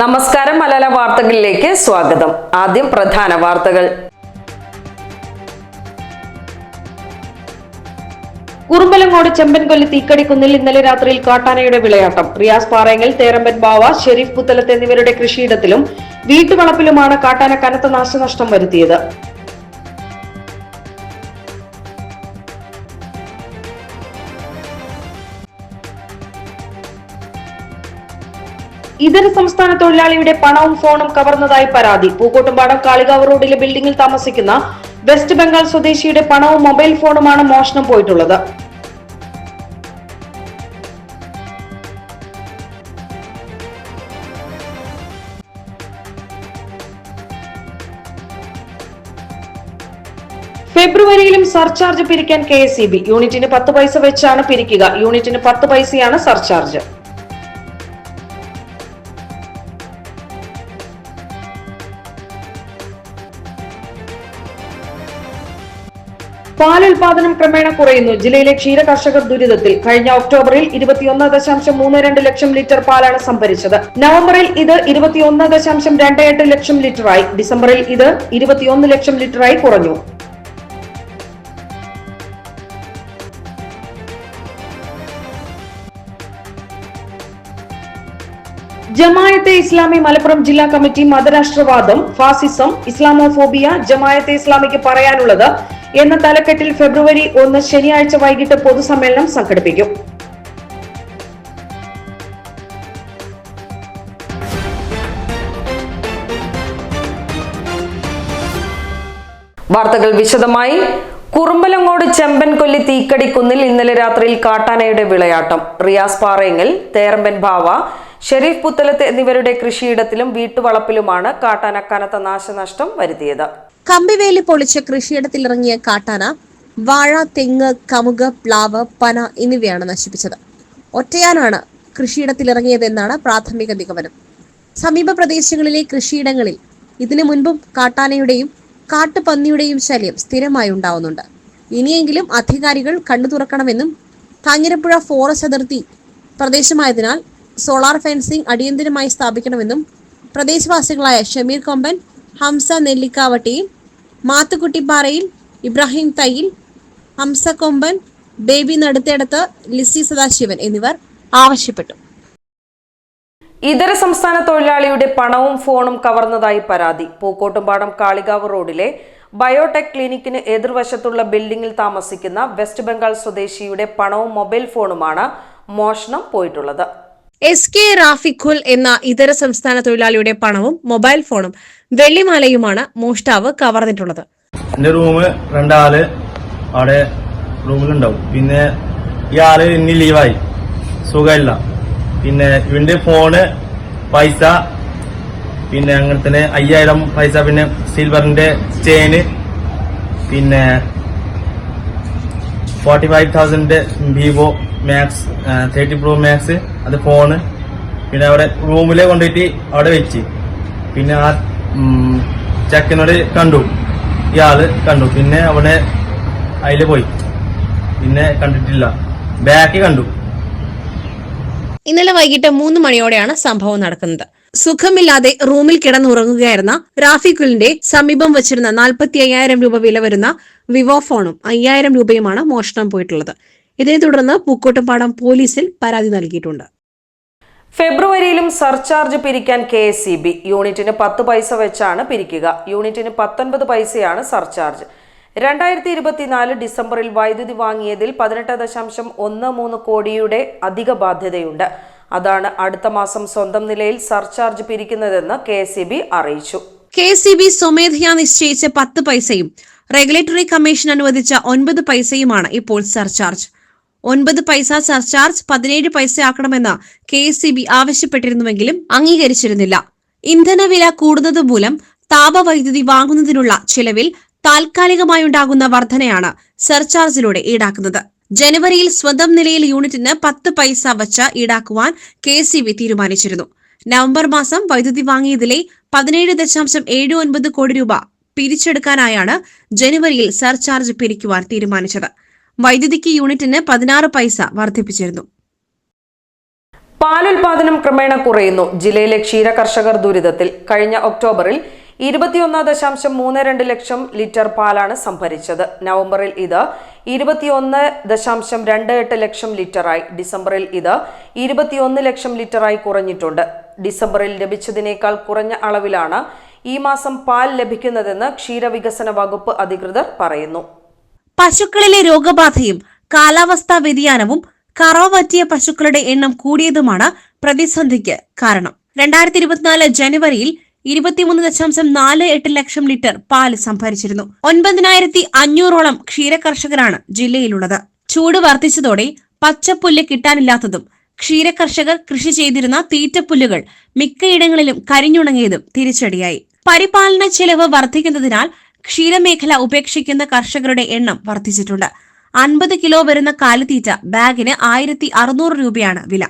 നമസ്കാരം മലയാള വാർത്തകളിലേക്ക് സ്വാഗതം. ആദ്യം പ്രധാന വാർത്തകൾ. കുറുമ്പലങ്ങോട് ചെമ്പൻകൊല്ലി തീക്കടിക്കുന്നിൽ ഇന്നലെ രാത്രിയിൽ കാട്ടാനയുടെ വിളയാട്ടം. റിയാസ് പാറയങ്ങൽ തേരമ്പൻ ബാവ ഷെരീഫ് പുത്തലത്ത് എന്നിവരുടെ കൃഷിയിടത്തിലും വീട്ടുവളപ്പിലുമാണ് കാട്ടാന കനത്ത നാശനഷ്ടം വരുത്തിയത്. ഇതര സംസ്ഥാന തൊഴിലാളിയുടെ പണവും ഫോണും കവർന്നതായി പരാതി. പൂക്കോട്ടുംപാടം കാളികാവ് റോഡിലെ ബിൽഡിംഗിൽ താമസിക്കുന്ന വെസ്റ്റ് ബംഗാൾ സ്വദേശിയുടെ പണവും മൊബൈൽ ഫോണുമാണ് മോഷണം പോയിട്ടുള്ളത്. ഫെബ്രുവരിയിലും സർചാർജ് പിരിക്കാൻ കെ എസ് യൂണിറ്റിന് പത്ത് പൈസ വെച്ചാണ് പിരിക്കുക. യൂണിറ്റിന് പത്ത് പൈസയാണ് സർചാർജ്. പാലുൽപാദനം ക്രമേണ കുറയുന്നു. ജില്ലയിലെ ക്ഷീര കർഷകർ ദുരിതത്തിൽ കഴിഞ്ഞ ഒക്ടോബറിൽ ഇരുപത്തിയൊന്ന് ദശാംശം മൂന്ന് രണ്ട് ലക്ഷം ലിറ്റർ പാലാണ് സംഭരിച്ചത്. നവംബറിൽ ഇത് ഇരുപത്തിയൊന്ന് ദശാംശം രണ്ട് എട്ട് ലക്ഷം ലിറ്ററായി. ഡിസംബറിൽ ഇത് ഇരുപത്തിയൊന്ന് ലക്ഷം ലിറ്ററായി കുറഞ്ഞു. ജമായത്തെ ഇസ്ലാമി മലപ്പുറം ജില്ലാ കമ്മിറ്റി മതരാഷ്ട്രവാദം ഫാസിസം ഇസ്ലാമോഫോബിയ ജമായത്തെ ഇസ്ലാമിക്ക് പറയാനുള്ളത് എന്ന തലക്കെട്ടിൽ ഫെബ്രുവരി ഒന്ന് ശനിയാഴ്ച വൈകിട്ട് പൊതുസമ്മേളനം സംഘടിപ്പിക്കും. വാർത്തകൾ വിശദമായി. കുറുമ്പലങ്ങോട് ചെമ്പൻകൊല്ലി തീക്കടിക്കുന്നിൽ ഇന്നലെ രാത്രിയിൽ കാട്ടാനയുടെ വിളയാട്ടം. റിയാസ് പാറയങ്ങൽ തേരമ്പൻ ഭാവ ഷെരീഫ് പുത്തലത്ത് എന്നിവരുടെ കൃഷിയിടത്തിലും വീട്ടുവളപ്പിലുമാണ് കാട്ടാന കനത്ത നാശനഷ്ടം വരുത്തിയത്. കമ്പിവേലി പൊളിച്ച കൃഷിയിടത്തിലിറങ്ങിയ കാട്ടാന വാഴ തെങ്ങ് കമുക് പ്ലാവ് പന എന്നിവയാണ് നശിപ്പിച്ചത്. ഒറ്റയാനാണ് കൃഷിയിടത്തിലിറങ്ങിയതെന്നാണ് പ്രാഥമിക നിഗമനം. സമീപ പ്രദേശങ്ങളിലെ കൃഷിയിടങ്ങളിൽ ഇതിനു മുൻപും കാട്ടാനയുടെയും കാട്ടുപന്നിയുടെയും ശല്യം സ്ഥിരമായി ഉണ്ടാവുന്നുണ്ട്. ഇനിയെങ്കിലും അധികാരികൾ കണ്ണു തുറക്കണമെന്നും കാഞ്ഞിരപ്പുഴ ഫോറസ്റ്റ് അതിർത്തി പ്രദേശമായതിനാൽ സോളാർ ഫെൻസിംഗ് അടിയന്തിരമായി സ്ഥാപിക്കണമെന്നും പ്രദേശവാസികളായ ഷമീർ കൊമ്പൻ ഹംസ നെല്ലിക്കാവട്ടിയിൽ മാത്തുക്കുട്ടിപ്പാറയിൽ ഇബ്രാഹിം തയ്യിൽ ഹംസ കൊമ്പൻ ബേബി നടുത്തേടത്ത് ലിസി സദാശിവൻ എന്നിവർ ആവശ്യപ്പെട്ടു. ഇതര സംസ്ഥാന തൊഴിലാളിയുടെ പണവും ഫോണും കവർന്നതായി പരാതി. പൂക്കോട്ടുംപാടം കാളികാവ് റോഡിലെ ബയോടെക് ക്ലിനിക്കിന് എതിർവശത്തുള്ള ബിൽഡിംഗിൽ താമസിക്കുന്ന വെസ്റ്റ് ബംഗാൾ സ്വദേശിയുടെ പണവും മൊബൈൽ ഫോണുമാണ് മോഷണം പോയിട്ടുള്ളത്. എസ് കെ റാഫിഖുൽ എന്ന ഇതര സംസ്ഥാന തൊഴിലാളിയുടെ പണവും മൊബൈൽ ഫോണും വെള്ളിമാലയുമാണ് മോഷ്ടാവ് കവർന്നിട്ടുള്ളത്. എന്റെ റൂമ് രണ്ടാൾ അവിടെ റൂമിലുണ്ടാവും പിന്നെ ഈ ആൾ ഇനി ലീവായി സുഖമില്ല. പിന്നെ ഇവന്റെ ഫോണ് പൈസ പിന്നെ അങ്ങനെ തന്നെ അയ്യായിരം പൈസ പിന്നെ സിൽവറിന്റെ ചെയിന് പിന്നെ forty five thousand Vivo max thirty pro max അത് ഫോണ് പിന്നെ അവിടെ റൂമിലെ കൊണ്ടുപോയിട്ട് അവിടെ വെച്ച്. പിന്നെ ആ ചെക്കനോട് കണ്ടു. ഇയാൾ കണ്ടു. പിന്നെ അവിടെ അതിൽ പോയി. പിന്നെ കണ്ടിട്ടില്ല. ബാക്ക് കണ്ടു. ഇന്നലെ വൈകിട്ട് മൂന്ന് മണിയോടെയാണ് സംഭവം നടക്കുന്നത്. സുഖമില്ലാതെ റൂമിൽ കിടന്നുറങ്ങുകയായിരുന്ന റാഫിഖുലിന്റെ സമീപം വച്ചിരുന്ന നാൽപ്പത്തി അയ്യായിരം രൂപ വില വരുന്ന വിവോ ഫോണും അയ്യായിരം രൂപയുമാണ് മോഷണം പോയിട്ടുള്ളത്. ഇതിനെ തുടർന്ന് പൂക്കോട്ടുംപാടം പോലീസിൽ പരാതി നൽകിയിട്ടുണ്ട്. ഫെബ്രുവരിയിലും സർചാർജ് പിരിക്കാൻ കെ എസ് സി ബി. യൂണിറ്റിന് പത്ത് പൈസ വെച്ചാണ് പിരിക്കുക. യൂണിറ്റിന് പത്തൊൻപത് പൈസയാണ് സർചാർജ്. രണ്ടായിരത്തി ഇരുപത്തിനാല് ഡിസംബറിൽ വൈദ്യുതി വാങ്ങിയതിൽ പതിനെട്ട് ദശാംശം ഒന്ന് മൂന്ന് കോടിയുടെ അധിക ബാധ്യതയുണ്ട്. അതാണ് അടുത്ത മാസം സ്വന്തം നിലയിൽ സർചാർജ് പിരിക്കുന്നതെന്ന് കെ എസ് അറിയിച്ചു. കെ സി ബി സ്വമേധയാ നിശ്ചയിച്ച പത്ത് പൈസയും റെഗുലേറ്ററി കമ്മീഷൻ അനുവദിച്ച ഒൻപത് പൈസയുമാണ് ഇപ്പോൾ സർചാർജ്. ഒൻപത് പൈസ സർചാർജ് പതിനേഴ് പൈസയാക്കണമെന്ന് കെ എസ് സി ബി ആവശ്യപ്പെട്ടിരുന്നുവെങ്കിലും അംഗീകരിച്ചിരുന്നില്ല. ഇന്ധനവില കൂടുന്നത് മൂലം താപവൈദ്യുതി വാങ്ങുന്നതിനുള്ള ചിലവിൽ താൽക്കാലികമായുണ്ടാകുന്ന വർധനയാണ് സർചാർജിലൂടെ ഈടാക്കുന്നത്. ജനുവരിയിൽ സ്വന്തം നിലയിൽ യൂണിറ്റിന് പത്ത് പൈസ വച്ച് ഈടാക്കുവാൻ കെ തീരുമാനിച്ചിരുന്നു. നവംബർ മാസം വൈദ്യുതി വാങ്ങിയതിലെ പതിനേഴ് ദശാംശം ഏഴ് ഒൻപത് കോടി രൂപ പിരിച്ചെടുക്കാനായാണ് ജനുവരിയിൽ സർചാർജ് പിരിക്കുവാൻ തീരുമാനിച്ചത്. വൈദ്യുതിക്ക് യൂണിറ്റിന് പതിനാറ് പൈസ വർദ്ധിപ്പിച്ചിരുന്നു. പാലുൽപാദനം ക്രമേണ കുറയുന്നു. ജില്ലയിലെ ക്ഷീര കർഷകർ ദുരിതത്തിൽ കഴിഞ്ഞ ഒക്ടോബറിൽ ഇരുപത്തിയൊന്ന് ദശാംശം മൂന്ന് രണ്ട് ലക്ഷം ലിറ്റർ പാലാണ് സംഭരിച്ചത്. നവംബറിൽ ഇത് ഇരുപത്തിയൊന്ന് ദശാംശം രണ്ട് എട്ട് ലക്ഷം ലിറ്ററായി. ഡിസംബറിൽ ഇത് ഇരുപത്തിയൊന്ന് ലക്ഷം ലിറ്ററായി കുറഞ്ഞിട്ടുണ്ട്. ഡിസംബറിൽ ലഭിച്ചതിനേക്കാൾ കുറഞ്ഞ അളവിലാണ് ഈ മാസം പാൽ ലഭിക്കുന്നതെന്ന് ക്ഷീരവികസന വകുപ്പ് അധികൃതർ പറയുന്നു. പശുക്കളിലെ രോഗബാധയും കാലാവസ്ഥാ വ്യതിയാനവും കറവ പറ്റിയ പശുക്കളുടെ എണ്ണം കൂടിയതുമാണ് പ്രതിസന്ധിക്ക് കാരണം. രണ്ടായിരത്തി ഇരുപത്തിനാല് ജനുവരിയിൽ ഇരുപത്തിമൂന്ന് ദശാംശം നാല് എട്ട് ലക്ഷം ലിറ്റർ പാൽ സംഭരിച്ചിരുന്നു. ഒൻപതിനായിരത്തി അഞ്ഞൂറോളം ക്ഷീരകർഷകരാണ് ജില്ലയിലുള്ളത്. ചൂട് വർദ്ധിച്ചതോടെ പച്ചപ്പുല്ല് കിട്ടാനില്ലാത്തതും ക്ഷീരകർഷകർ കൃഷി ചെയ്തിരുന്ന തീറ്റപ്പുല്ലുകൾ മിക്കയിടങ്ങളിലും കരിഞ്ഞുണങ്ങിയതും തിരിച്ചടിയായി. പരിപാലന ചെലവ് വർദ്ധിക്കുന്നതിനാൽ ക്ഷീരമേഖല ഉപേക്ഷിക്കുന്ന കർഷകരുടെ എണ്ണം വർദ്ധിച്ചിട്ടുണ്ട്. അൻപത് കിലോ വരുന്ന കാലിത്തീറ്റ ബാഗിന് ആയിരത്തി അറുന്നൂറ് രൂപയാണ് വില.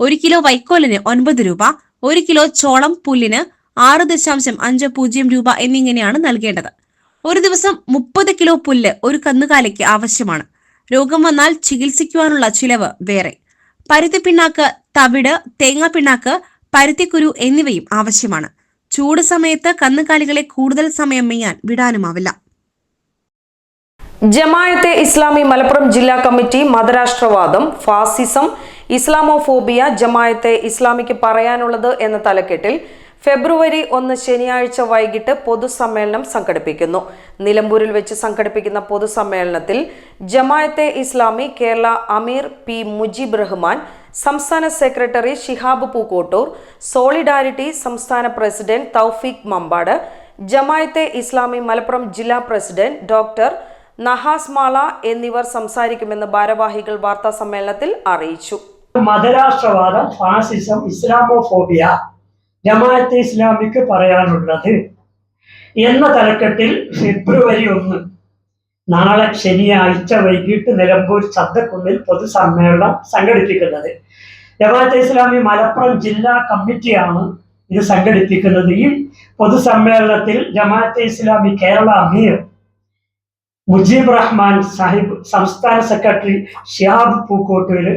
ഒരു കിലോ വൈക്കോലിന് ഒൻപത് രൂപ ഒരു കിലോ ചോളം പുല്ലിന് ആറ് ദശാംശം അഞ്ച് പൂജ്യം രൂപ എന്നിങ്ങനെയാണ് നൽകേണ്ടത്. ഒരു ദിവസം മുപ്പത് കിലോ പുല്ല് ഒരു കന്നുകാലിക്ക് ആവശ്യമാണ്. രോഗം വന്നാൽ ചികിത്സിക്കുവാനുള്ള ചിലവ് വേറെ. പരുത്തി പിണ്ണാക്ക് തവിട് തേങ്ങാ പിണ്ണാക്ക് പരുത്തിക്കുരു എന്നിവയും ആവശ്യമാണ്. ചൂട് സമയത്ത് കന്നുകാലികളെ കൂടുതൽ സമയം മെയ്യാൻ വിടാനുമാവില്ല. ജമായത്തെ ഇസ്ലാമി മലപ്പുറം ജില്ലാ കമ്മിറ്റി മതരാഷ്ട്രവാദം ഫാസിസം ഇസ്ലാമോഫോബിയ ജമായത്തെ ഇസ്ലാമിക്ക് പറയാനുള്ളത് എന്ന തലക്കെട്ടിൽ ഫെബ്രുവരി ഒന്ന് ശനിയാഴ്ച വൈകിട്ട് പൊതുസമ്മേളനം സംഘടിപ്പിക്കുന്നു. നിലമ്പൂരിൽ വെച്ച് സംഘടിപ്പിക്കുന്ന പൊതുസമ്മേളനത്തിൽ ജമായത്തെ ഇസ്ലാമി കേരള അമീർ പി മുജീബ് റഹ്മാൻ സംസ്ഥാന സെക്രട്ടറി ഷിഹാബ് പൂക്കോട്ടൂർ സോളിഡാരിറ്റി സംസ്ഥാന പ്രസിഡന്റ് തൗഫീഖ് മമ്പാട് ജമായത്തെ ഇസ്ലാമി മലപ്പുറം ജില്ലാ പ്രസിഡന്റ് ഡോക്ടർ നഹാസ് മാള എന്നിവർ സംസാരിക്കുമെന്ന് ഭാരവാഹികൾ വാർത്താ സമ്മേളനത്തിൽ അറിയിച്ചു. മതരാഷ്ട്രവാദം ഫാസിസം ഇസ്ലാമോഫോബിയ ജമാഅത്തെ ഇസ്ലാമിക്ക് പറയാനുള്ളത് എന്ന തലക്കെട്ടിൽ ഫെബ്രുവരി ഒന്ന് നാളെ ശനിയാഴ്ച വൈകിട്ട് നിലമ്പൂർ ചന്തക്കുന്നിൽ പൊതുസമ്മേളനം സംഘടിപ്പിക്കുന്നത്. ജമാഅത്ത് ഇസ്ലാമി മലപ്പുറം ജില്ലാ കമ്മിറ്റിയാണ് ഇത് സംഘടിപ്പിക്കുന്നത്. ഈ പൊതുസമ്മേളനത്തിൽ ജമാഅത്തെ ഇസ്ലാമി കേരള അമീർ മുജീബ് റഹ്മാൻ സാഹിബ് സംസ്ഥാന സെക്രട്ടറി ഷിയാബ് പൂക്കോട്ടൂര്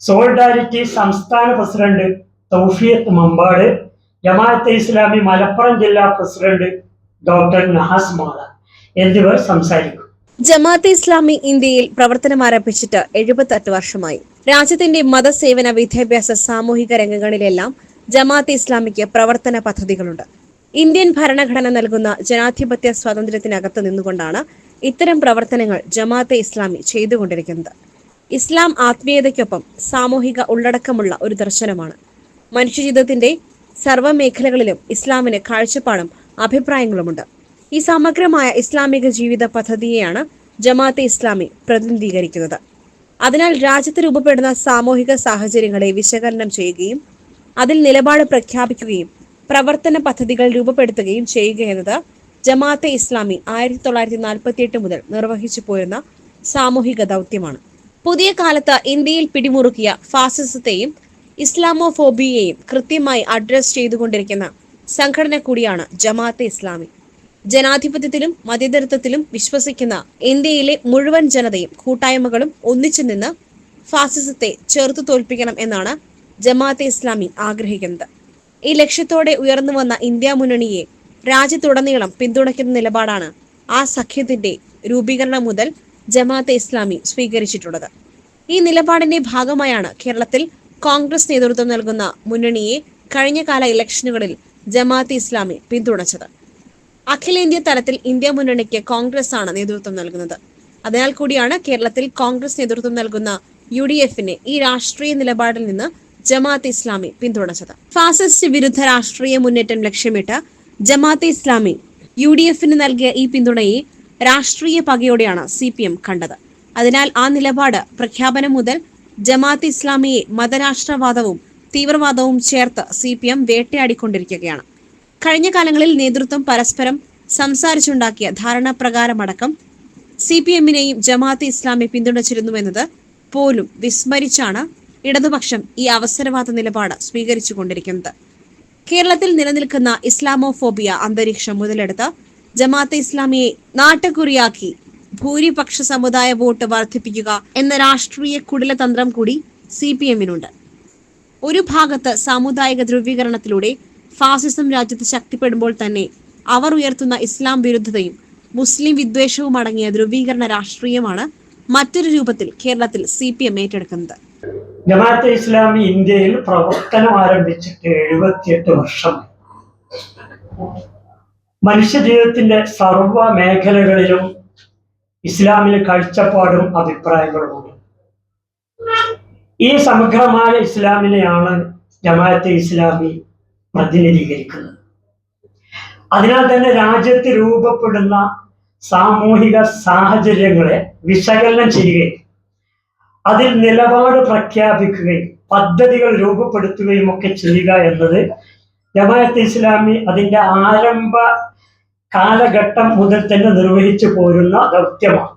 സോളിഡാരിറ്റി സംസ്ഥാന പ്രസിഡന്റ് തൗഫിയത്ത് മമ്പാട് ജമാഅത്തെ ഇസ്ലാമി മലപ്പുറം ജില്ലാ പ്രസിഡന്റ് ഡോക്ടർ നഹാസ് മാള എന്നിവർ സംസാരിക്കും. ജമാഅത്തെ ഇസ്ലാമി ഇന്ത്യയിൽ പ്രവർത്തനം ആരംഭിച്ചിട്ട് എഴുപത്തെട്ട് വർഷമായി. രാജ്യത്തിന്റെ മതസേവന വിദ്യാഭ്യാസ സാമൂഹിക രംഗങ്ങളിലെല്ലാം ജമാഅത്തെ ഇസ്ലാമിക്ക് പ്രവർത്തന പദ്ധതികളുണ്ട്. ഇന്ത്യൻ ഭരണഘടന നൽകുന്ന ജനാധിപത്യ സ്വാതന്ത്ര്യത്തിനകത്ത് നിന്നുകൊണ്ടാണ് ഇത്തരം പ്രവർത്തനങ്ങൾ ജമാഅത്തെ ഇസ്ലാമി ചെയ്തുകൊണ്ടിരിക്കുന്നത്. ഇസ്ലാം ആത്മീയതയ്ക്കൊപ്പം സാമൂഹിക ഉള്ളടക്കമുള്ള ഒരു ദർശനമാണ്. മനുഷ്യജീവിതത്തിന്റെ സർവമേഖലകളിലും ഇസ്ലാമിന് കാഴ്ചപ്പാടും അഭിപ്രായങ്ങളുമുണ്ട്. ഈ സമഗ്രമായ ഇസ്ലാമിക ജീവിത പദ്ധതിയെയാണ് ജമാഅത്തെ ഇസ്ലാമി പ്രതിനിധീകരിക്കുന്നത്. അതിനാൽ രാജ്യത്ത് രൂപപ്പെടുന്ന സാമൂഹിക സാഹചര്യങ്ങളെ വിശകലനം ചെയ്യുകയും അതിൽ നിലപാട് പ്രഖ്യാപിക്കുകയും പ്രവർത്തന പദ്ധതികൾ രൂപപ്പെടുത്തുകയും ചെയ്യുക എന്നത് ജമാഅത്തെ ഇസ്ലാമി ആയിരത്തി തൊള്ളായിരത്തി നാൽപ്പത്തി എട്ട് മുതൽ നിർവഹിച്ചു പോരുന്ന സാമൂഹിക ദൗത്യമാണ്. പുതിയ കാലത്ത് ഇന്ത്യയിൽ പിടിമുറുക്കിയ ഫാസിസത്തെയും ഇസ്ലാമോഫോബിയയെയും കൃത്യമായി അഡ്രസ് ചെയ്തുകൊണ്ടിരിക്കുന്ന സംഘടന കൂടിയാണ് ജമാഅത്തെ ഇസ്ലാമി. ജനാധിപത്യത്തിലും മതേതരത്വത്തിലും വിശ്വസിക്കുന്ന ഇന്ത്യയിലെ മുഴുവൻ ജനതയും കൂട്ടായ്മകളും ഒന്നിച്ചു നിന്ന് ഫാസിസത്തെ ചെറുത്തു തോൽപ്പിക്കണം എന്നാണ് ജമാഅത്തെ ഇസ്ലാമി ആഗ്രഹിക്കുന്നത്. ഈ ലക്ഷ്യത്തോടെ ഉയർന്നു വന്ന ഇന്ത്യ മുന്നണിയെ രാജ്യത്തുടനീളം പിന്തുണയ്ക്കുന്ന നിലപാടാണ് ആ സഖ്യത്തിന്റെ രൂപീകരണം മുതൽ ജമാഅത്തെ ഇസ്ലാമി സ്വീകരിച്ചിട്ടുള്ളത്. ഈ നിലപാടിന്റെ ഭാഗമായാണ് കേരളത്തിൽ കോൺഗ്രസ് നേതൃത്വം നൽകുന്ന മുന്നണിയെ കഴിഞ്ഞ കാല ഇലക്ഷനുകളിൽ ജമാഅത്ത് ഇസ്ലാമി പിന്തുണച്ചത്. അഖിലേന്ത്യാ തലത്തിൽ ഇന്ത്യ മുന്നണിക്ക് കോൺഗ്രസ് ആണ് നേതൃത്വം നൽകുന്നത്. അതിനാൽ കൂടിയാണ് കേരളത്തിൽ കോൺഗ്രസ് നേതൃത്വം നൽകുന്ന യു ഡി എഫിനെ ഈ രാഷ്ട്രീയ നിലപാടിൽ നിന്ന് ജമാഅത്ത് ഇസ്ലാമി പിന്തുണച്ചത്. ഫാസിസ്റ്റ് വിരുദ്ധ രാഷ്ട്രീയ മുന്നേറ്റം ലക്ഷ്യമിട്ട് ജമാഅത്തെ ഇസ്ലാമി യു ഡി എഫിന് നൽകിയ ഈ പിന്തുണയെ രാഷ്ട്രീയ പകയോടെയാണ് സി പി എം കണ്ടത്. അതിനാൽ ആ നിലപാട് പ്രഖ്യാപനം മുതൽ ജമാഅത്തെ ഇസ്ലാമിയെ മതരാഷ്ട്രവാദവും തീവ്രവാദവും ചേർത്ത് സി പി എം വേട്ടയാടിക്കൊണ്ടിരിക്കുകയാണ്. കഴിഞ്ഞ കാലങ്ങളിൽ നേതൃത്വം പരസ്പരം സംസാരിച്ചുണ്ടാക്കിയ ധാരണപ്രകാരമടക്കം സി പി എമ്മിനെയും ജമാഅത്ത് ഇസ്ലാമി പിന്തുണച്ചിരുന്നുവെന്നത് പോലും വിസ്മരിച്ചാണ് ഇടതുപക്ഷം ഈ അവസരവാദ നിലപാട് സ്വീകരിച്ചു കൊണ്ടിരിക്കുന്നത് കേരളത്തിൽ നിലനിൽക്കുന്ന ഇസ്ലാമോഫോബിയ അന്തരീക്ഷം മുതലെടുത്ത് ജമാഅത്തെ ഇസ്ലാമിയെ നാട്ടുകുറിയാക്കി ഭൂരിപക്ഷ സമുദായ വോട്ട് വർദ്ധിപ്പിക്കുക എന്ന രാഷ്ട്രീയ കുടിലതന്ത്രം കൂടി സി പി എമ്മിനുണ്ട് ഒരു ഭാഗത്ത് സാമുദായിക ധ്രുവീകരണത്തിലൂടെ ഫാസിസം രാജ്യത്ത് ശക്തിപ്പെടുമ്പോൾ തന്നെ അവർ ഉയർത്തുന്ന ഇസ്ലാം വിരുദ്ധതയും മുസ്ലിം വിദ്വേഷവും അടങ്ങിയ ധ്രുവീകരണ രാഷ്ട്രീയമാണ് മറ്റൊരു രൂപത്തിൽ കേരളത്തിൽ സി പി എം ഏറ്റെടുക്കുന്നത്. ജമാഅത്തെ ഇസ്ലാമി ഇന്ത്യയിൽ പ്രവർത്തനം ആരംഭിച്ചിട്ട് എഴുപത്തിയെട്ട് വർഷം മനുഷ്യ ജീവിതത്തിന്റെ സർവ മേഖലകളിലും ഇസ്ലാമിന് കാഴ്ചപ്പാടും അഭിപ്രായങ്ങളുമുണ്ട്. ഈ സമഗ്രമായ ഇസ്ലാമിനെയാണ് ജമാഅത്തെ ഇസ്ലാമി പ്രതിനിധീകരിക്കുന്നത്. അതിനാൽ തന്നെ രാജ്യത്ത് രൂപപ്പെടുന്ന സാമൂഹിക സാഹചര്യങ്ങളെ വിശകലനം ചെയ്യുകയും അതിൽ നിലപാട് പ്രഖ്യാപിക്കുകയും പദ്ധതികൾ രൂപപ്പെടുത്തുകയും ഒക്കെ ചെയ്യുക എന്നത് ജമാഅത്ത് ഇസ്ലാമി അതിന്റെ ആരംഭ കാലഘട്ടം മുതൽ തന്നെ നിർവഹിച്ചു പോരുന്ന ദൗത്യമാണ്.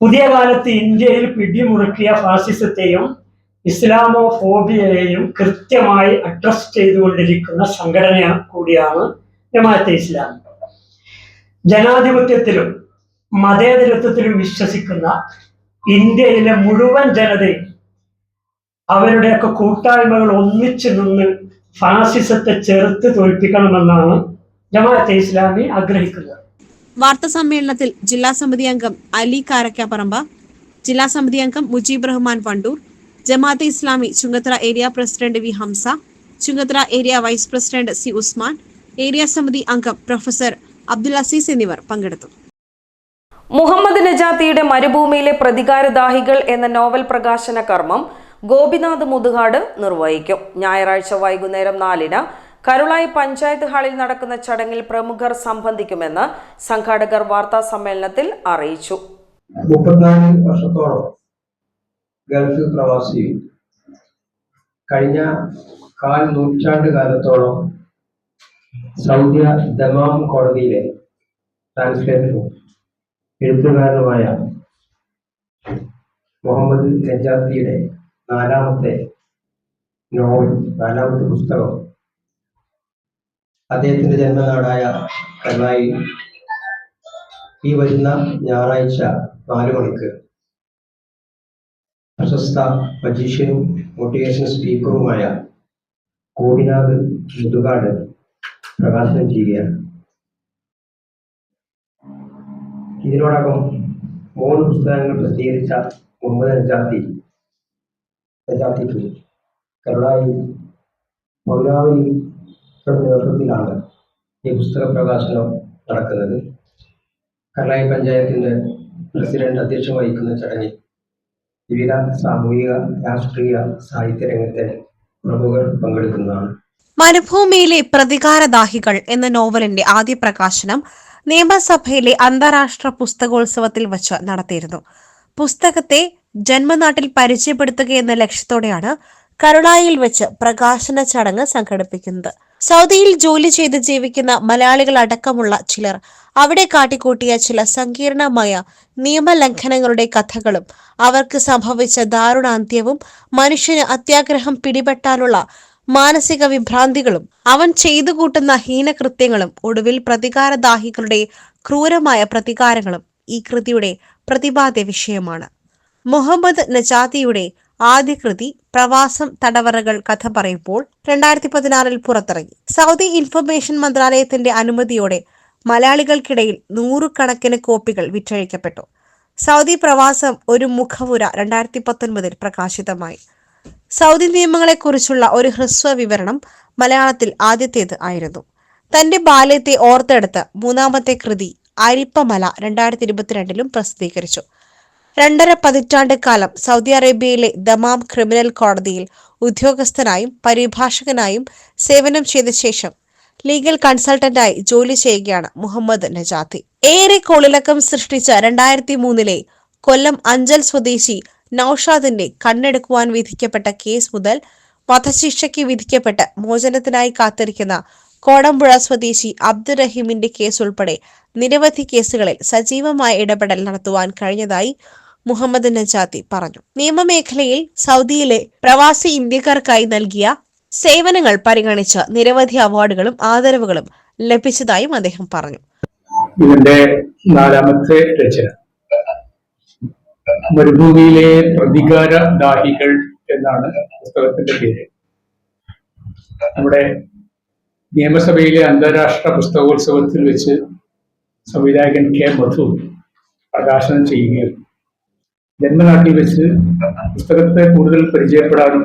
പുതിയ കാലത്ത് ഇന്ത്യയിൽ പിടിമുറുക്കിയ ഫാസിസത്തെയും ഇസ്ലാമോ ഫോബിയയെയും കൃത്യമായി അഡ്രസ് ചെയ്തുകൊണ്ടിരിക്കുന്ന സംഘടന കൂടിയാണ് ജമാഅത്തെ ഇസ്ലാം. ജനാധിപത്യത്തിലും മതേതരത്വത്തിലും വിശ്വസിക്കുന്ന ഇന്ത്യയിലെ മുഴുവൻ ജനതയും അവരുടെയൊക്കെ കൂട്ടായ്മകൾ ഒന്നിച്ചു നിന്ന് ഫാസിസത്തെ ചെറുത്ത് തോൽപ്പിക്കണമെന്നാണ് ജമാഅത്തെ ഇസ്ലാമി ആഗ്രഹിക്കുന്നത് വാർത്താ സമ്മേളനത്തിൽ ജില്ലാ സമിതി അംഗം അലി കാരക്കാപ്പറമ്പ ജില്ലാ സമിതി അംഗം Mujeeb Rahman Wandoor Jamaat Islami Chungathara area president V Hamza Chungathara area vice president C Usman area സമിതി അംഗം പ്രൊഫസർ അബ്ദുൽ അസീസ് എന്നിവർ പങ്കെടുത്തു. മുഹമ്മദ് നജാത്തിയുടെ മരുഭൂമിയിലെ പ്രതികാരദാഹികൾ എന്ന നോവൽ പ്രകാശന കർമ്മം ഗോപിനാഥ് മുതുകാട് നിർവഹിക്കും. ഞായറാഴ്ച വൈകുന്നേരം നാലിന് കരുളായി പഞ്ചായത്ത് ഹാളിൽ നടക്കുന്ന ചടങ്ങിൽ പ്രമുഖർ സംബന്ധിക്കുമെന്ന് സംഘാടകർ വാർത്താ സമ്മേളനത്തിൽ അറിയിച്ചു. മുപ്പത്തിനാല് വർഷത്തോളം ഗൾഫ് പ്രവാസി കഴിഞ്ഞ കാൽ നൂറ്റാണ്ട് കാലത്തോളം സൗദി ദമാം കോടതിയിലെ ട്രാൻസ്ലേറ്ററും എഴുത്തുകാരനുമായ മുഹമ്മദ് നജാത്തിയുടെ നാലാമത്തെ നോവൽ നാലാമത്തെ പുസ്തകം അദ്ദേഹത്തിന്റെ ജന്മനാടായ കണ്ണായി. ഈ വരുന്ന ഞായറാഴ്ച നാല് മണിക്ക് പ്രശസ്ത മജീഷ്യനും മോട്ടിവേഷൻ സ്പീക്കറുമായ കോടിനാഥ് മുതുകാട് പ്രകാശനം ചെയ്യുകയാണ്. ഇതിനോടകം മൂന്ന് പുസ്തകങ്ങൾ പ്രസിദ്ധീകരിച്ച മുഹമ്മദ് നജാത്തി നജാത്തിക്ക് കരുണായി മൗലാവലിയുടെ നേതൃത്വത്തിലാണ് ഈ പുസ്തക പ്രകാശനം നടക്കുന്നത്. കർണായി പഞ്ചായത്തിന്റെ പ്രസിഡന്റ് അധ്യക്ഷം വഹിക്കുന്ന ചടങ്ങിൽ വിവിധ സാമൂഹിക രാഷ്ട്രീയ സാഹിത്യ രംഗത്തെ പ്രമുഖർ പങ്കെടുക്കുന്നതാണ്. മരുഭൂമിയിലെ പ്രതികാരദാഹികൾ എന്ന നോവലിന്റെ ആദ്യ പ്രകാശനം നിയമസഭയിലെ അന്താരാഷ്ട്ര പുസ്തകോത്സവത്തിൽ വച്ച് നടത്തിയിരുന്നു. പുസ്തകത്തെ ജന്മനാട്ടിൽ പരിചയപ്പെടുത്തുക എന്ന ലക്ഷ്യത്തോടെയാണ് കരുളായിൽ വെച്ച് പ്രകാശന ചടങ്ങ് സംഘടിപ്പിക്കുന്നത്. സൗദിയിൽ ജോലി ചെയ്ത് ജീവിക്കുന്ന മലയാളികൾ അടക്കമുള്ള ചിലർ അവിടെ കാട്ടിക്കൂട്ടിയ ചില സങ്കീർണമായ നിയമലംഘനങ്ങളുടെ കഥകളും അവർക്ക് സംഭവിച്ച ദാരുണാന്ത്യവും മനുഷ്യന് അത്യാഗ്രഹം പിടിപെട്ടാലുള്ള മാനസിക വിഭ്രാന്തികളും അവൻ ചെയ്തു കൂട്ടുന്ന ഹീനകൃത്യങ്ങളും ഒടുവിൽ പ്രതികാരദാഹികളുടെ ക്രൂരമായ പ്രതികാരങ്ങളും ഈ കൃതിയുടെ പ്രതിപാദ്യ വിഷയമാണ് മുഹമ്മദ് നജാത്തിയുടെ ആദ്യ കൃതി പ്രവാസം തടവറകൾ കഥ പറയുമ്പോൾ രണ്ടായിരത്തി പതിനാറിൽ പുറത്തിറങ്ങി. സൗദി ഇൻഫർമേഷൻ മന്ത്രാലയത്തിന്റെ അനുമതിയോടെ മലയാളികൾക്കിടയിൽ നൂറുകണക്കിന് കോപ്പികൾ വിറ്റഴിക്കപ്പെട്ടു. സൗദി പ്രവാസം ഒരു മുഖവുര രണ്ടായിരത്തി പത്തൊൻപതിൽ പ്രകാശിതമായി. സൗദി നിയമങ്ങളെക്കുറിച്ചുള്ള ഒരു ഹ്രസ്വ വിവരണം മലയാളത്തിൽ ആദ്യത്തേത് ആയിരുന്നു. തന്റെ ബാല്യത്തെ ഓർത്തെടുത്ത് മൂന്നാമത്തെ കൃതി അരിപ്പമല രണ്ടായിരത്തി ഇരുപത്തിരണ്ടിലും പ്രസിദ്ധീകരിച്ചു. രണ്ടര പതിറ്റാണ്ട് കാലം സൗദി അറേബ്യയിലെ ദമാം ക്രിമിനൽ കോടതിയിൽ ഉദ്യോഗസ്ഥനായും പരിഭാഷകനായും സേവനം ചെയ്ത ശേഷം ലീഗൽ കൺസൾട്ടന്റായി ജോലി ചെയ്യുകയാണ് മുഹമ്മദ് നജാത്തി. ഏറെ കൊളിലക്കം സൃഷ്ടിച്ച രണ്ടായിരത്തി മൂന്നിലെ കൊല്ലം അഞ്ചൽ സ്വദേശി നൌഷാദിന്റെ കണ്ണെടുക്കുവാൻ വിധിക്കപ്പെട്ട കേസ് മുതൽ വധശിക്ഷയ്ക്ക് വിധിക്കപ്പെട്ട് മോചനത്തിനായി കാത്തിരിക്കുന്ന കോടമ്പുഴ സ്വദേശി അബ്ദുറഹീമിന്റെ കേസ് ഉൾപ്പെടെ നിരവധി കേസുകളിൽ സജീവമായ ഇടപെടൽ നടത്തുവാൻ കഴിഞ്ഞതായി മുഹമ്മദ് നജാത്തി പറഞ്ഞു. നിയമമേഖലയിൽ സൗദിയിലെ പ്രവാസി ഇന്ത്യക്കാർക്കായി നൽകിയ സേവനങ്ങൾ പരിഗണിച്ച് നിരവധി അവാർഡുകളും ആദരവുകളും ലഭിച്ചതായും അദ്ദേഹം പറഞ്ഞു. ഇതിന്റെ നാലാമത്തെ രചന. മരുഭൂമിയിലെ പ്രതികാര ദാഹികൾ എന്നാണ് പുസ്തകത്തിന്റെ പേര്. നമ്മുടെ നിയമസഭയിലെ അന്താരാഷ്ട്ര പുസ്തകോത്സവത്തിൽ വെച്ച് സംവിധായകൻ കെ മധു പ്രകാശനം ചെയ്യുകയും ജന്മനാട്ടിൽ വെച്ച് പുസ്തകത്തെ കൂടുതൽ പരിചയപ്പെടാനും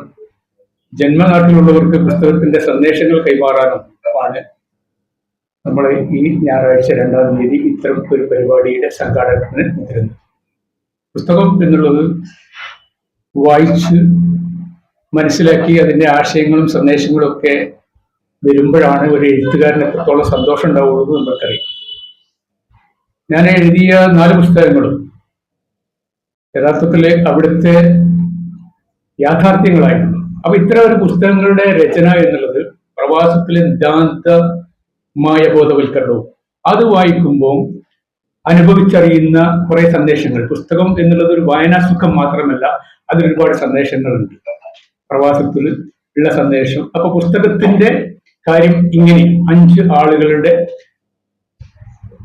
ജന്മനാട്ടിലുള്ളവർക്ക് പുസ്തകത്തിന്റെ സന്ദേശങ്ങൾ കൈമാറാനും ആണ് നമ്മൾ ഈ ഞായറാഴ്ച രണ്ടാം തീയതി ഇത്തരം ഒരു പരിപാടിയുടെ സംഘാടകത്തിന് മുതിരുന്നത്. പുസ്തകം എന്നുള്ളത് വായിച്ച് മനസ്സിലാക്കി അതിന്റെ ആശയങ്ങളും സന്ദേശങ്ങളും ഒക്കെ വരുമ്പോഴാണ് ഒരു എഴുത്തുകാരന് എത്രത്തോളം സന്തോഷം ഉണ്ടാവുള്ളൂ നമുക്കറിയാം ഞാൻ എഴുതിയ നാല് പുസ്തകങ്ങളും യഥാർത്ഥത്തിൽ അവിടുത്തെ യാഥാർത്ഥ്യങ്ങളായിരുന്നു. അപ്പൊ ഇത്തരം ഒരു പുസ്തകങ്ങളുടെ രചന എന്നുള്ളത് പ്രവാസത്തിലെ നിതാന്തമായ ബോധവൽക്കരണവും അത് വായിക്കുമ്പോൾ അനുഭവിച്ചറിയുന്ന കുറെ സന്ദേശങ്ങൾ. പുസ്തകം എന്നുള്ളത് ഒരു വായനാസുഖം മാത്രമല്ല അതിൽ ഒരുപാട് സന്ദേശങ്ങളുണ്ട്. പ്രവാസത്തിൽ ഉള്ള സന്ദേശം. അപ്പൊ പുസ്തകത്തിന്റെ കാര്യം ഇങ്ങനെ അഞ്ച് ആളുകളുടെ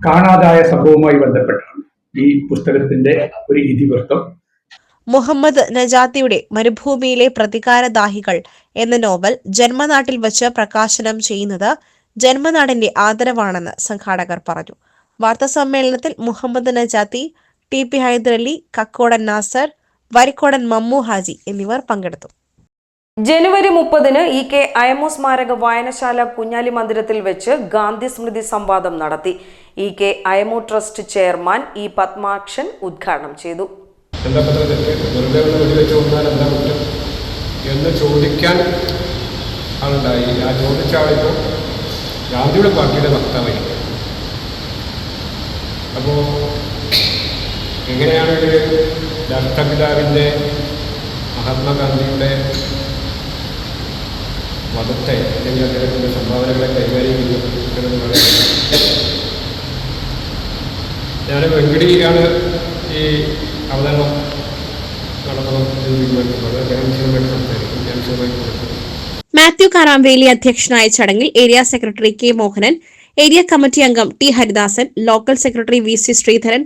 കാണാതായ സംഭവവുമായി ബന്ധപ്പെട്ടാണ്. ഈ പുസ്തകത്തിന്റെ ഒരു ഇതിവൃത്തം. മുഹമ്മദ് നജാത്തിയുടെ മരുഭൂമിയിലെ പ്രതികാരദാഹികൾ എന്ന നോവൽ ജന്മനാട്ടിൽ വച്ച് പ്രകാശനം ചെയ്യുന്നത് ജന്മനാടിന്റെ ആദരവാണെന്ന് സംഘാടകർ പറഞ്ഞു. വാർത്താ സമ്മേളനത്തിൽ മുഹമ്മദ് നജാത്തി ടി പി ഹൈദരലി കക്കോടൻ നാസർ വരിക്കോടൻ മമ്മു ഹാജി എന്നിവർ പങ്കെടുത്തു. ജനുവരി മുപ്പതിന് ഇ കെ അയമു സ്മാരക വായനശാല കുഞ്ഞാലി മന്ദിരത്തിൽ വെച്ച് ഗാന്ധി സ്മൃതി സംവാദം നടത്തി. E K Ayamu trust chairman E Padmakshan ഉദ്ഘാടനം ചെയ്തു. എന്ന് ചോദിക്കാൻ ആളുണ്ടായി. ആ ചോദിച്ച ആളിപ്പോൾ ഗാന്ധിയുടെ പാർട്ടിയുടെ വക്താവായി. അപ്പോൾ എങ്ങനെയാണ് ഒരു രാഷ്ട്രപിതാവിന്റെ മഹാത്മാഗാന്ധിയുടെ മതത്തെ അല്ലെങ്കിൽ അദ്ദേഹത്തിന്റെ സംഭാവനകളെ കൈകാര്യം ചെയ്യുന്നത് ഞാൻ വെങ്കിടിയിലാണ് ഈ അവതരണം നടത്തണം എന്ന് തീരുമാനിക്കുന്നത്? സംസാരിക്കും. ഞാൻ മാത്യു കാരാമ്പേലി അധ്യക്ഷനായ ചടങ്ങിൽ area secretary K Mohanan area committee അംഗം T Haridasan local secretary V C Sreedharan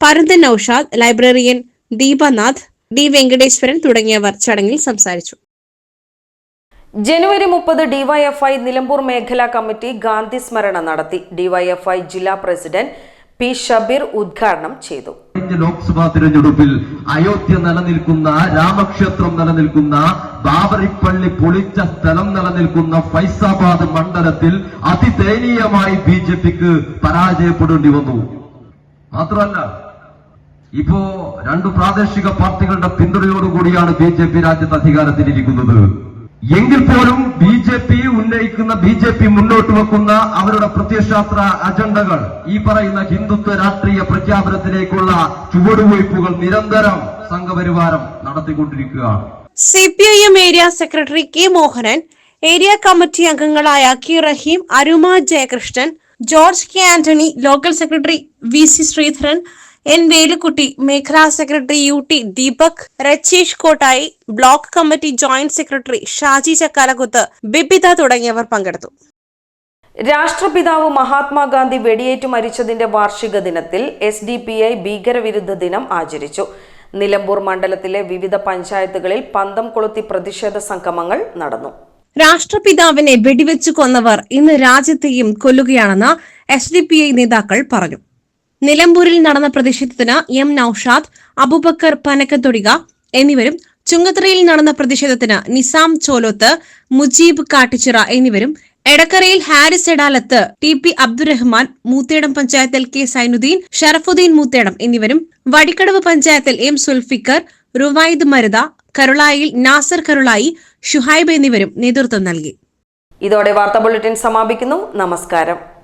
Parunthan Noushad librarian Deepanath D Venkateswaran തുടങ്ങിയവർ ചടങ്ങിൽ സംസാരിച്ചു. ജനുവരി മുപ്പത് ഡിവൈഎഫ്ഐ നിലമ്പൂർ മേഖലാ കമ്മിറ്റി ഗാന്ധി സ്മരണ നടത്തി. ഡിവൈഎഫ്ഐ ജില്ലാ പ്രസിഡന്റ് പി ഷബീർ ഉദ്ഘാടനം ചെയ്തു. ലോക്സഭാ തിരഞ്ഞെടുപ്പിൽ അയോധ്യ നിലനിൽക്കുന്ന രാമക്ഷേത്രം നിലനിൽക്കുന്ന ബാബറിപ്പള്ളി പൊളിച്ച സ്ഥലം നിലനിൽക്കുന്ന ഫൈസാബാദ് മണ്ഡലത്തിൽ അതിദയനീയമായി ബി ജെ പിക്ക് പരാജയപ്പെടേണ്ടി വന്നു. മാത്രമല്ല ഇപ്പോ രണ്ട് പ്രാദേശിക പാർട്ടികളുടെ പിന്തുണയോടുകൂടിയാണ് ബി ജെ പി രാജ്യത്ത് അധികാരത്തിലിരിക്കുന്നത്. എങ്കിൽ പോലും ബി ജെ പി ഉന്നയിക്കുന്ന ബി ജെ പി മുന്നോട്ട് വെക്കുന്ന അവരുടെ പ്രത്യയശാസ്ത്ര അജണ്ടകൾ ഈ പറയുന്ന ഹിന്ദുത്വ രാഷ്ട്രീയ പ്രഖ്യാപനത്തിലേക്കുള്ള ചുവടുവയ്പ്പുകൾ നിരന്തരം സംഘപരിവാരം നടത്തിക്കൊണ്ടിരിക്കുകയാണ്. C P I M area secretary K Mohanan area committee അംഗങ്ങളായ K Raheem Aruma Jayakrishnan George K Antony local secretary V C Sreedharan N Velukutty മേഖലാ secretary U T Deepak Rachesh Kottayi block committee joint secretary Shaji Chakkalakuth Bibitha തുടങ്ങിയവർ പങ്കെടുത്തു. രാഷ്ട്രപിതാവ് മഹാത്മാഗാന്ധി വെടിയേറ്റു മരിച്ചതിന്റെ വാർഷിക ദിനത്തിൽ S D P I ഭീകരവിരുദ്ധ ദിനം ആചരിച്ചു. നിലമ്പൂർ മണ്ഡലത്തിലെ വിവിധ പഞ്ചായത്തുകളിൽ പന്തം കൊളുത്തി പ്രതിഷേധ സംഗമങ്ങൾ നടന്നു. രാഷ്ട്രപിതാവിനെ വെടിവെച്ചു കൊന്നവർ ഇന്ന് രാജ്യത്തെയും കൊല്ലുകയാണെന്ന് എസ് ഡി പി ഐ നേതാക്കൾ പറഞ്ഞു. നിലമ്പൂരിൽ നടന്ന പ്രതിഷേധത്തിന് എം നൌഷാദ് അബുബക്കർ പനക്കത്തൊടിക എന്നിവരും ചുങ്കത്തറയിൽ നടന്ന പ്രതിഷേധത്തിന് നിസാം ചോലോത്ത് മുജീബ് കാട്ടിച്ചിറ എന്നിവരും എടക്കരയിൽ ഹാരിസ് എടാലത്ത് ടി പി അബ്ദുറഹ്മാൻ മൂത്തേടം പഞ്ചായത്തിൽ കെ സൈനുദ്ദീൻ ഷറഫുദ്ദീൻ മൂത്തേടം എന്നിവരും വടിക്കടവ് പഞ്ചായത്തിൽ എം സുൽഫിക്കർ റുവായിദ് മരുത കരുളായിൽ നാസർ കരുളായി ഷുഹൈബ് എന്നിവരും നേതൃത്വം നൽകി. ഇതോടെ വാർത്താ ബുള്ളറ്റിൻ സമാപിക്കുന്നു. നമസ്കാരം.